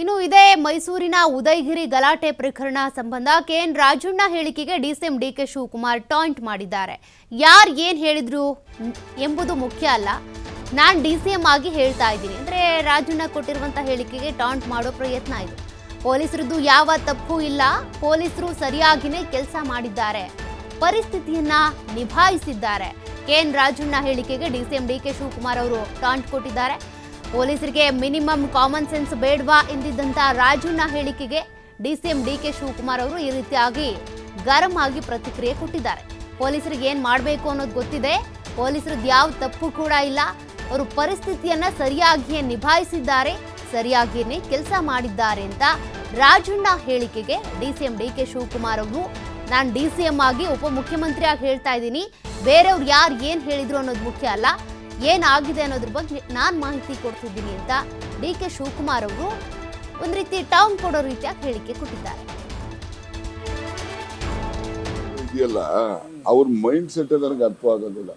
ಇನ್ನು ಇದೇ ಮೈಸೂರಿನ ಉದಯಗಿರಿ ಗಲಾಟೆ ಪ್ರಕರಣ ಸಂಬಂಧ ಕೆಎನ್ ರಾಜಣ್ಣ ಹೇಳಿಕೆಗೆ ಡಿಸಿಎಂ ಡಿಕೆ ಶಿವಕುಮಾರ್ ಟಾಯಿಂಟ್ ಮಾಡಿದ್ದಾರೆ. ಯಾರು ಏನು ಹೇಳಿದ್ರು ಎಂಬುದು ಮುಖ್ಯ ಅಲ್ಲ. ನಾನು ಡಿ ಸಿ ಎಂ ಆಗಿ ಹೇಳ್ತಾ ಇದ್ದೀನಿ. ಅಂದ್ರೆ ರಾಜಣ್ಣ ಕೊಟ್ಟಿರುವಂಥ ಹೇಳಿಕೆಗೆ ಟಾಂಟ್ ಮಾಡೋ ಪ್ರಯತ್ನ ಇದು. ಪೊಲೀಸರದ್ದು ಯಾವ ತಪ್ಪು ಇಲ್ಲ. ಪೊಲೀಸರು ಸರಿಯಾಗಿನೇ ಕೆಲಸ ಮಾಡಿದ್ದಾರೆ. ಪರಿಸ್ಥಿತಿಯನ್ನ ನಿಭಾಯಿಸಿದ್ದಾರೆ. ಕೆ ಎನ್ ರಾಜಣ್ಣ ಹೇಳಿಕೆಗೆ ಡಿಸಿಎಂ ಡಿಕೆ ಶಿವಕುಮಾರ್ ಅವರು ಟಾಂಟ್ ಕೊಟ್ಟಿದ್ದಾರೆ. ಪೊಲೀಸರಿಗೆ ಮಿನಿಮಮ್ ಕಾಮನ್ ಸೆನ್ಸ್ ಬೇಡವಾ ಎಂದಿದ್ದಂತ ರಾಜುನ ಹೇಳಿಕೆಗೆ ಡಿಸಿಎಂ ಡಿಕೆ ಶಿವಕುಮಾರ್ ಅವರು ಈ ರೀತಿಯಾಗಿ ಗರಂ ಆಗಿ ಪ್ರತಿಕ್ರಿಯೆ ಕೊಟ್ಟಿದ್ದಾರೆ. ಪೊಲೀಸರಿಗೆ ಏನ್ ಮಾಡಬೇಕು ಅನ್ನೋದು ಗೊತ್ತಿದೆ. ಪೊಲೀಸರದ್ದು ಯಾವ ತಪ್ಪು ಕೂಡ ಇಲ್ಲ. ಅವರು ಪರಿಸ್ಥಿತಿಯನ್ನ ಸರಿಯಾಗಿಯೇ ನಿಭಾಯಿಸಿದ್ದಾರೆ, ಸರಿಯಾಗಿಯೇ ಕೆಲಸ ಮಾಡಿದ್ದಾರೆ ಅಂತ ರಾಜಣ್ಣ ಹೇಳಿಕೆಗೆ ಡಿಸಿಎಂ ಡಿಕೆ ಶಿವಕುಮಾರ್ ಅವರು ನಾನು ಡಿ ಸಿ ಎಂ ಆಗಿ ಉಪಮುಖ್ಯಮಂತ್ರಿಯಾಗಿ ಹೇಳ್ತಾ ಇದ್ದೀನಿ. ಬೇರೆಯವ್ರು ಯಾರು ಏನು ಹೇಳಿದ್ರು ಅನ್ನೋದು ಮುಖ್ಯ ಅಲ್ಲ. ಏನಾಗಿದೆ ಅನ್ನೋದ್ರ ಬಗ್ಗೆ ನಾನು ಮಾಹಿತಿ ಕೊಡ್ತಿದ್ದೀನಿ ಅಂತ ಡಿ ಕೆ ಶಿವಕುಮಾರ್ ಅವರು ಒಂದು ರೀತಿ ಟೌನ್ ಕೊಡೋ ರೀತಿಯಾಗಿ ಹೇಳಿಕೆ ಕೊಟ್ಟಿದ್ದಾರೆ. ಇದೆಯಲ್ಲ, ಅವ್ರ ಮೈಂಡ್ ಸೆಟ್ ನನಗೆ ಅರ್ಥ ಆಗೋದಿಲ್ಲ.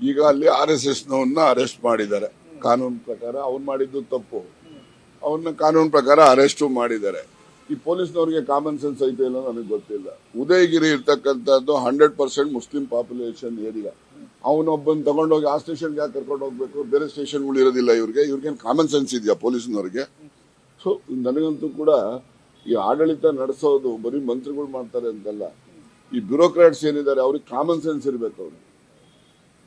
ಈಗ ಅಲ್ಲಿ ಆರ್ ಎಸ್ ಎಸ್ ನವನ್ನ ಅರೆಸ್ಟ್ ಮಾಡಿದ್ದಾರೆ. ಕಾನೂನು ಪ್ರಕಾರ ಅವ್ನು ಮಾಡಿದ್ದು ತಪ್ಪು. ಅವನ್ನ ಕಾನೂನು ಪ್ರಕಾರ ಅರೆಸ್ಟು ಮಾಡಿದ್ದಾರೆ. ಈ ಪೊಲೀಸ್ನವ್ರಿಗೆ ಕಾಮನ್ ಸೆನ್ಸ್ ಐತೆ ಇಲ್ಲ ನನಗೆ ಗೊತ್ತಿಲ್ಲ. ಉದಯಗಿರಿ ಇರ್ತಕ್ಕಂಥದ್ದು hundred percent Muslim population area ಅವನೊಬ್ಬನ್ ತಗೊಂಡೋಗಿ ಆ ಸ್ಟೇಷನ್ಗೆ ಯಾಕೆ ಕರ್ಕೊಂಡು ಹೋಗ್ಬೇಕು? ಬೇರೆ ಸ್ಟೇಷನ್ಗಳು ಇರೋದಿಲ್ಲ ಇವ್ರಿಗೆ. ಇವ್ರಿಗೇನು ಕಾಮನ್ ಸೆನ್ಸ್ ಇದೆಯಾ ಪೊಲೀಸ್ನವ್ರಿಗೆ? ಸೊ, ನನಗಂತೂ ಕೂಡ ಈ ಆಡಳಿತ ನಡೆಸೋದು ಬರೀ ಮಂತ್ರಿಗಳು ಮಾಡ್ತಾರೆ ಅಂತಲ್ಲ. ಈ ಬ್ಯೂರೋಕ್ರಾಟ್ಸ್ ಏನಿದ್ದಾರೆ, ಅವ್ರಿಗೆ ಕಾಮನ್ ಸೆನ್ಸ್ ಇರಬೇಕು ಅವ್ರಿಗೆ.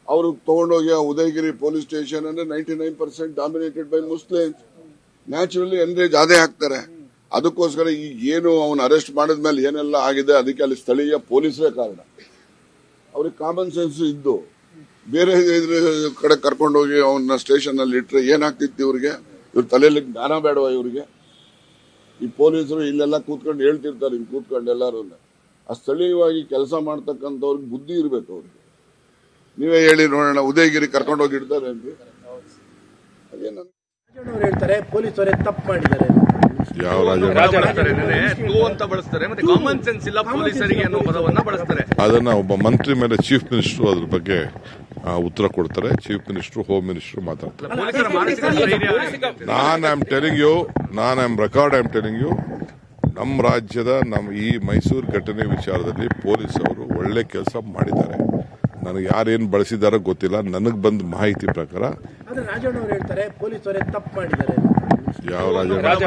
ಅವರು ತಗೊಂಡೋಗಿ ಆ ಉದಯಗಿರಿ ಪೊಲೀಸ್ ಸ್ಟೇಷನ್ ಅಂದ್ರೆ ninety nine percent dominated by Muslims naturally enrage ಅದೇ ಹಾಕ್ತಾರೆ. ಅದಕ್ಕೋಸ್ಕರ ಈಗ ಏನು ಅವನು ಅರೆಸ್ಟ್ ಮಾಡಿದ್ಮೇಲೆ ಏನೆಲ್ಲ ಆಗಿದೆ, ಅದಕ್ಕೆ ಅಲ್ಲಿ ಸ್ಥಳೀಯ ಪೊಲೀಸರೇ ಕಾರಣ. ಅವ್ರಿಗೆ ಕಾಮನ್ ಸೆನ್ಸ್ ಇದ್ದು. ಬೇರೆ ಕಡೆ ಕಡೆ ಕರ್ಕೊಂಡೋಗಿ ಅವನ್ನ ಸ್ಟೇಷನ್ ಅಲ್ಲಿ ಇಟ್ಟರೆ ಏನಾಗ್ತಿತ್ತು ಇವ್ರಿಗೆ? ಇವ್ರ ತಲೆಯಲ್ಲಿ ಜ್ಞಾನ ಬೇಡವಾ ಇವ್ರಿಗೆ? ಈ ಪೊಲೀಸರು ಇಲ್ಲೆಲ್ಲ ಕೂತ್ಕೊಂಡು ಹೇಳ್ತಿರ್ತಾರೆ ಇಲ್ಲಿ ಕೂತ್ಕೊಂಡು ಎಲ್ಲರೂ. ಆ ಸ್ಥಳೀಯವಾಗಿ ಕೆಲಸ ಮಾಡ್ತಕ್ಕಂಥವ್ರಿಗೆ ಬುದ್ಧಿ ಇರ್ಬೇಕು ಅವ್ರಿಗೆ. ನೀವೇ ಹೇಳಿ ನೋಡೋಣ, ಉದಯಗಿರಿ ಕರ್ಕೊಂಡೋಗಿ ಇಡ್ತಾರೆ ಅಂತ. ಅದೇ ರಾಜಣ್ಣವ್ರು ಹೇಳ್ತಾರೆ ಪೊಲೀಸರೇ ತಪ್ಪು ಮಾಡಿದ್ದಾರೆ. ಯಾವ ಅಂತ ಬಳಸ್ತಾರೆ ಮತ್ತೆ ಕಾಮನ್ ಸೆನ್ಸ್ ಇಲ್ಲ ಪೊಲೀಸರಿಗೆ ಅನ್ನೋ ಪದವನ್ನ ಬಳಸ್ತಾರೆ. ಅದನ್ನ ಒಬ್ಬ ಮಂತ್ರಿ ಮೇಲೆ ಚೀಫ್ ಮಿನಿಸ್ಟರ್ ಅದ್ರ ಬಗ್ಗೆ ಉತ್ತರ ಕೊಡ್ತಾರೆ. ಚೀಫ್ ಮಿನಿಸ್ಟರ್ ಹೋಮ್ ಮಿನಿಸ್ಟರ್ ಮಾತಾಡ್ತಾರೆ. ನಾನ್ I am telling you non I am record I am telling you ನಮ್ಮ ರಾಜ್ಯದ ನಮ್ಮ ಈ ಮೈಸೂರು ಘಟನೆ ವಿಚಾರದಲ್ಲಿ ಪೊಲೀಸ್ ಅವರು ಒಳ್ಳೆ ಕೆಲಸ ಮಾಡಿದ್ದಾರೆ. ನನಗೆ ಯಾರೇನು ಬಳಸಿದಾರೋ ಗೊತ್ತಿಲ್ಲ. ನನಗೆ ಬಂದ ಮಾಹಿತಿ ಪ್ರಕಾರ ಆದ್ರೆ ರಾಜಣ್ಣವ್ರು ಹೇಳ್ತಾರೆ ಅವರೇ ತಪ್ಪು ಮಾಡಿದ್ದಾರೆ. ಯಾವ ರಾಜ